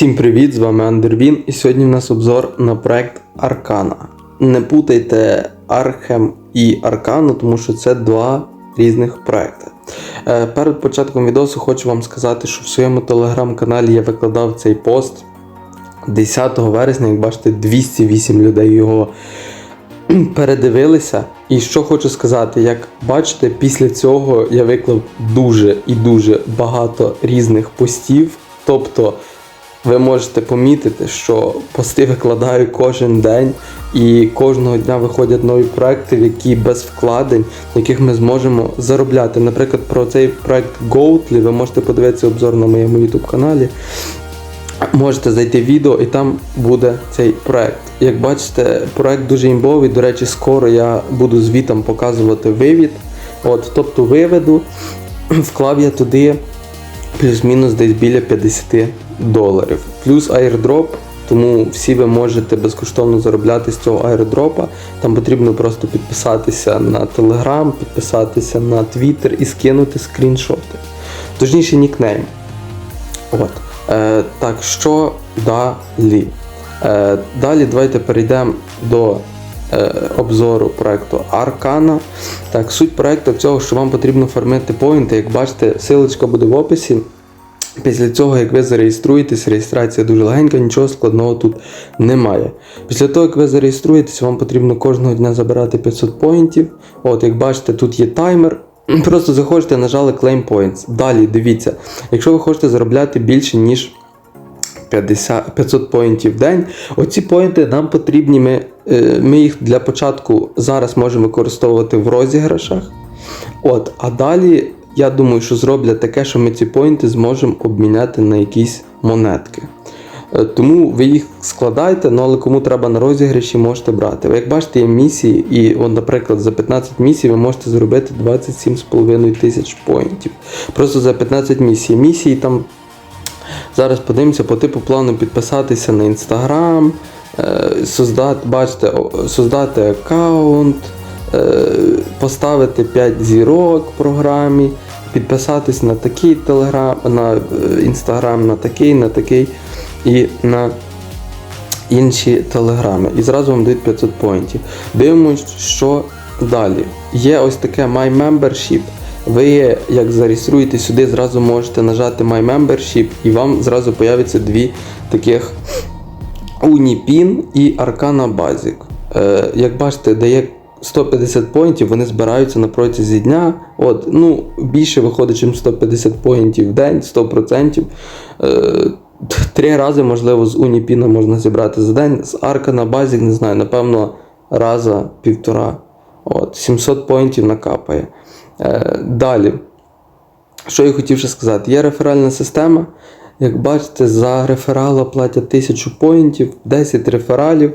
Всім привіт! З вами Андервін, і сьогодні в нас обзор на проект Аркана. Не путайте Архем і Аркану, тому що це два різних проекти. Е, Перед початком відео хочу вам сказати, що в своєму телеграм-каналі я викладав цей пост 10 вересня, як бачите, 208 людей його передивилися. І що хочу сказати, як бачите, після цього я виклав дуже і дуже багато різних постів. Тобто ви можете помітити, що пости викладаю кожен день, і кожного дня виходять нові проекти, які без вкладень, в яких ми зможемо заробляти. Наприклад, про цей проект Goatly ви можете подивитися обзор на моєму YouTube каналі. Можете зайти в відео і там буде цей проект. Як бачите, проект дуже імбовий. До речі, скоро я буду звітом показувати вивід. От, тобто виведу, вклав я туди плюс-мінус десь біля 50 доларів. Плюс airdrop, тому всі ви можете безкоштовно заробляти з цього airdrop. Там потрібно просто підписатися на Telegram, підписатися на Twitter і скинути скріншоти. Точніше, нікнейм. От. Е, так, що далі? Е, далі давайте перейдемо до обзору проекту Аркана. Так, суть проекту цього, що вам потрібно фармити поінти. Як бачите, силочка буде в описі. Після цього, як ви зареєструєтесь, реєстрація дуже легенька, нічого складного тут немає. Після того, як ви зареєструєтесь, вам потрібно кожного дня забирати 500 поінтів. От, як бачите, тут є таймер. Просто заходите, нажали Claim Points. Далі дивіться, якщо ви хочете заробляти більше, ніж 50, 500 поінтів в день, оці поінти нам потрібні. Ми, е, ми їх для початку зараз можемо використовувати в розіграшах. От, а далі я думаю, що зроблять таке, що ми ці поінти зможемо обміняти на якісь монетки. Е, Тому ви їх складаєте, ну але кому треба на розіграші, можете брати. Ви як бачите, є місії, і, от, наприклад, за 15 місій ви можете зробити 27,5 тисяч поінтів. Просто за 15 місій. Місії там зараз подивимося по типу плану підписатися на інстаграм, создати, бачите, создати аккаунт, е, поставити 5 зірок в програмі, підписатись на такий телеграм, на е, інстаграм, на такий, на такий і на інші телеграми. І зразу вам дають 500 поінтів. Дивимось, що далі. Є ось таке My Membership. Ви, як зареєструєтесь сюди, зразу можете нажати My Membership, і вам зразу появиться дві таких Unipin і Arcana Basic. Е, як бачите, дає 150 поінтів, вони збираються на протязі дня. От, ну, Більше виходить, ніж 150 поінтів в день, 100%. Е, Три рази, можливо, з Уніпіна можна зібрати за день. З Arcana Basic, не знаю, напевно, раза півтора. От, 700 поінтів накапає. Е, далі. Що я хотів ще сказати? Є реферальна система. Як бачите, за реферала платять 1000 поінтів, 10 рефералів.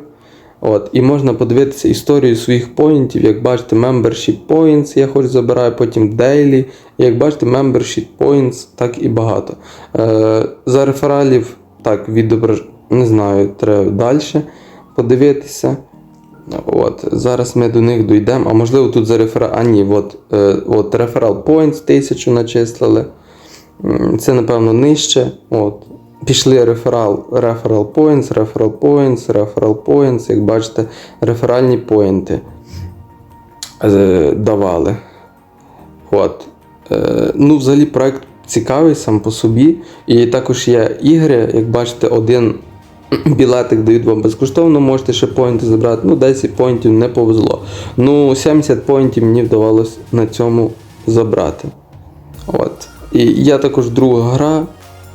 От, І можна подивитися історію своїх поінтів. Як бачите, Membership Points я хоч забираю, потім Daily. Як бачите, Membership Points так і багато. Е, За рефералів так відображ... не знаю, треба далі подивитися. От, Зараз ми до них дійдемо. А можливо тут за реферал. А ні, от, е, от реферал points 1000 начислили. Це, напевно, нижче. От. Пішли реферал, referral points, referral points, referral points. Як бачите, реферальні поінти е, давали. От. Е, ну, взагалі, проект цікавий сам по собі. І також є ігри, як бачите, один білетик дають вам безкоштовно, можете ще поінти забрати. Ну, 10 поінтів не повезло. Ну, 70 поінтів мені вдавалося на цьому забрати. От. І є також друга гра.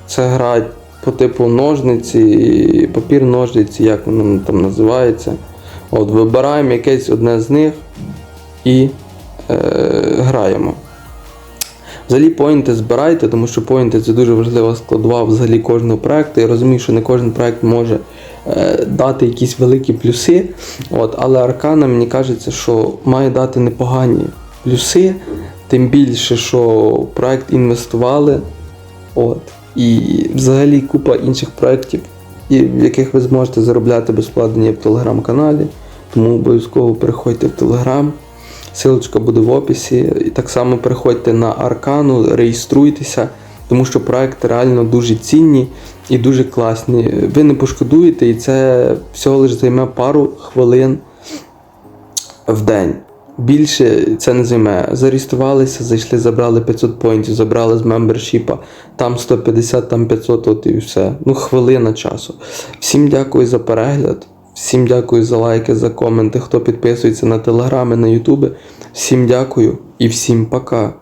Це гра по типу ножниці, папір ножниці, як воно там називається. От, Вибираємо якесь одне з них і е, граємо. Взагалі поінти збирайте, тому що поінти це дуже важлива складова взагалі кожного проекту. Я розумію, що не кожен проект може е, дати якісь великі плюси. От, але Аркана, мені кажеться, що має дати непогані плюси, тим більше, що проект інвестували. От, і взагалі купа інших проєктів, в яких ви зможете заробляти без вкладення в телеграм-каналі. Тому обов'язково переходьте в телеграм. Силочка буде в описі. І так само переходьте на Аркану, реєструйтеся, тому що проекти реально дуже цінні. і дуже класні. Ви не пошкодуєте, і це всього лише займе пару хвилин в день. Більше це не займе. Зареєструвалися, зайшли, забрали 500 поінтів, забрали з мембершіпа, там 150, там 500, от і все. Ну, хвилина часу. Всім дякую за перегляд, всім дякую за лайки, за коменти, хто підписується на телеграми, на ютуби. Всім дякую і всім пока.